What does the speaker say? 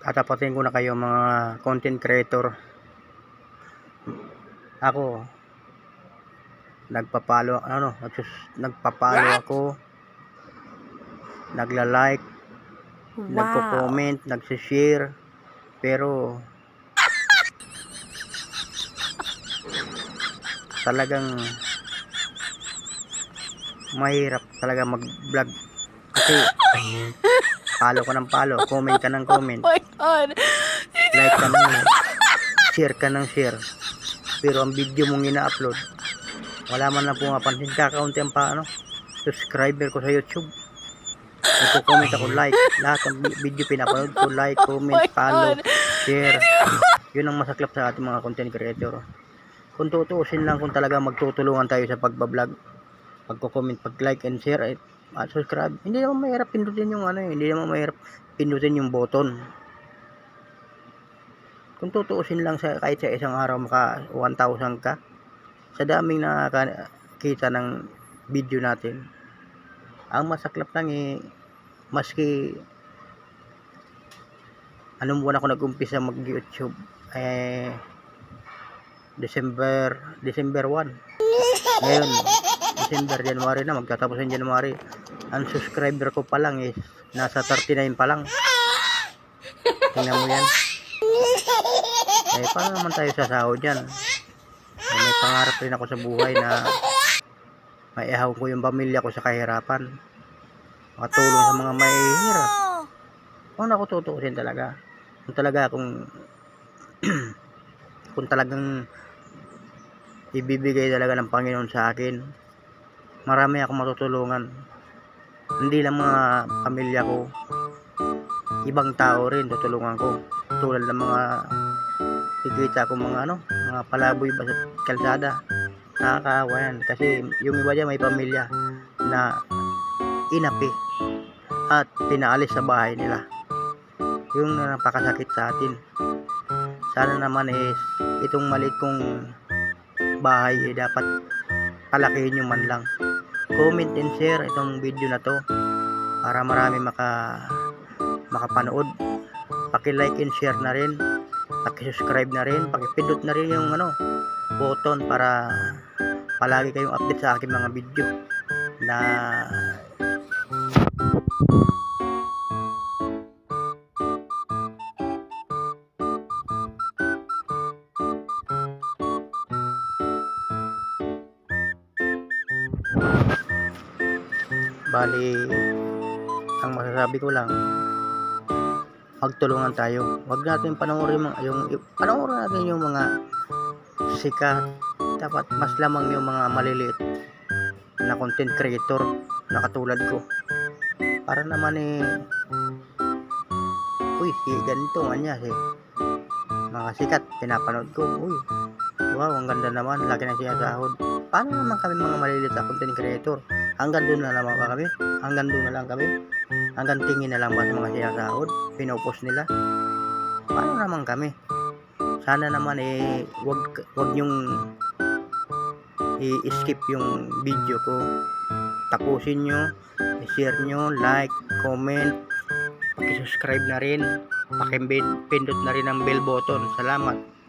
tatapatin ko na kayo mga content creator. Ako nagpapalo ano nagpapalo ako. Nagla-like nagko-comment nagsi-share pero talagang mahirap talaga mag-vlog. Kasi palo ka ng palo comment ka ng comment my god. like ka ng like, share ka ng share. Pero ang video mong ina-upload, wala man na pumapansin. Kakaunti ang pa, ano, subscriber ko sa YouTube. Nagko-comment ako, like. Lahat ng vi- video pinapanood ko, like, comment, my follow, God. share. Yun ang masaklap sa ating mga content creator. Kung tutuusin lang kung talaga magtutulungan tayo sa pagbablog, pagko-comment, pag-like and share, at subscribe. Hindi naman mahirap pindutin yung ano, eh, hindi naman mahirap pindutin yung button kung tutuusin lang sa kahit sa isang araw maka 1,000 ka. Sa daming nakakita ng video natin ang masaklap lang eh maski anong buwan ako nag-umpisa mag YouTube eh December December 1 ngayon December January na magtatapos ng January ang subscriber ko pa lang is nasa 39 pa lang tingnan mo yan eh, paano naman tayo sasahod dyan? Eh, may pangarap rin ako sa buhay na maihaw ko yung pamilya ko sa kahirapan. Makatulong sa mga mahihirap. Kung ako tutuusin talaga. Kung talaga kung kung talagang ibibigay talaga ng Panginoon sa akin, marami akong matutulungan. Hindi lang mga pamilya ko, ibang tao rin tutulungan ko. Tulad ng mga kikita ko mga ano, mga palaboy ba sa kalsada. Nakakaawa yan. Kasi yung iba dyan may pamilya na inapi at pinaalis sa bahay nila. Yung napakasakit sa atin. Sana naman is itong maliit kong bahay eh, dapat palakihin nyo man lang. Comment and share itong video na to para marami maka makapanood. Paki-like and share na rin paki-subscribe na rin, paki-pindot na rin yung ano, button para palagi kayong update sa aking mga video na bali ang masasabi ko lang magtulungan tayo. Huwag natin panoorin mga yung panoorin natin yung mga sikat. Dapat mas lamang yung mga maliliit na content creator na katulad ko. Para naman eh Uy, si ganito nga niya si mga sikat pinapanood ko. Uy, wow, ang ganda naman. Laki na siya sahod. Paano naman kami mga maliliit na content creator? Hanggang doon na ba kami? Hanggang doon na lang kami? hanggang tingin na lang ba sa mga sinasahod? Pinupost nila. Paano naman kami? Sana naman eh wag wag yung i-skip yung video ko. Tapusin nyo i-share nyo like comment paki-subscribe na rin. Paki-pindot na rin ang bell button. Salamat